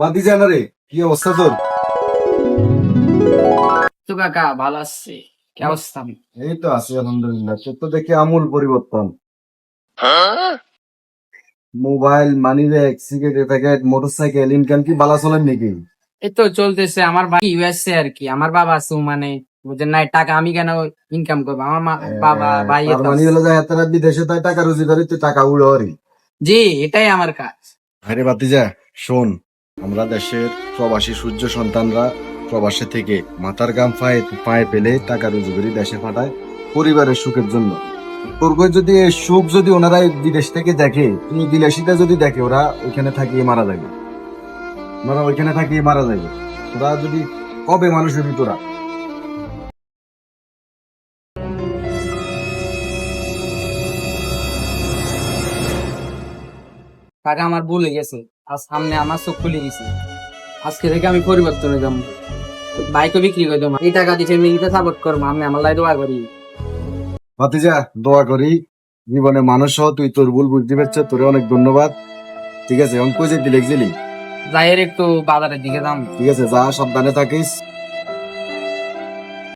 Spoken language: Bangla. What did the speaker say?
বাদি জানা রে। কি অবস্থা তোর? তো কাকা ভালো আছি। কি অবস্থা? এই তো আছি আলহামদুলিল্লাহ। তো দেখে আমূল পরিবর্তন। Mobile money bag cigarette packet motorcycle income কি বালা চলেন নাকি? এই তো চলতেছে। আমার ভাই ইউএসএ আর কি। আমার বাবা আছে মানে বুঝেন নাই টাকা আমি কেন ইনকাম করব? আমার মা- বাবা ভাই মানে হলো যে বিদেশে তাই টাকা রুজি করে তুই টাকা উড়ো জি এটাই আমার কাজ। আরে বাতিজা শোন আমরা দেশের প্রবাসী সূর্য সন্তানরা প্রবাসে থেকে মাথার গাম পায়ে পায়ে পেলে টাকা রুজি করে দেশে পাঠায় পরিবারের সুখের জন্য। তোর যদি সুখ যদি ওনারা বিদেশ থেকে দেখে তুমি বিলাসিতা যদি দেখে ওরা ওইখানে থাকিয়ে মারা যাবে। ওরা ওইখানে থাকিয়ে মারা যাবে। ওরা যদি কবে মানুষের ভিতরা টাকা আমার ভুলে গেছে। আর সামনে আমার চোখ খুলে গেছে। আজকে থেকে আমি পরিবর্তন হয়ে যাব। বাইকও বিক্রি করে দেবো। এই টাকা দিয়ে ফ্যামিলিতে সাপোর্ট করব। আমি আমার লাই দোয়া করি। ভাতিজা দোয়া করি। জীবনে মানুষ হও তুই তোর ভুল বুঝতে পারছ তোরে অনেক ধন্যবাদ। ঠিক আছে অঙ্ক যে দিলে যাই একটু বাজারের দিকে যাম। ঠিক আছে যা সাবধানে থাকিস।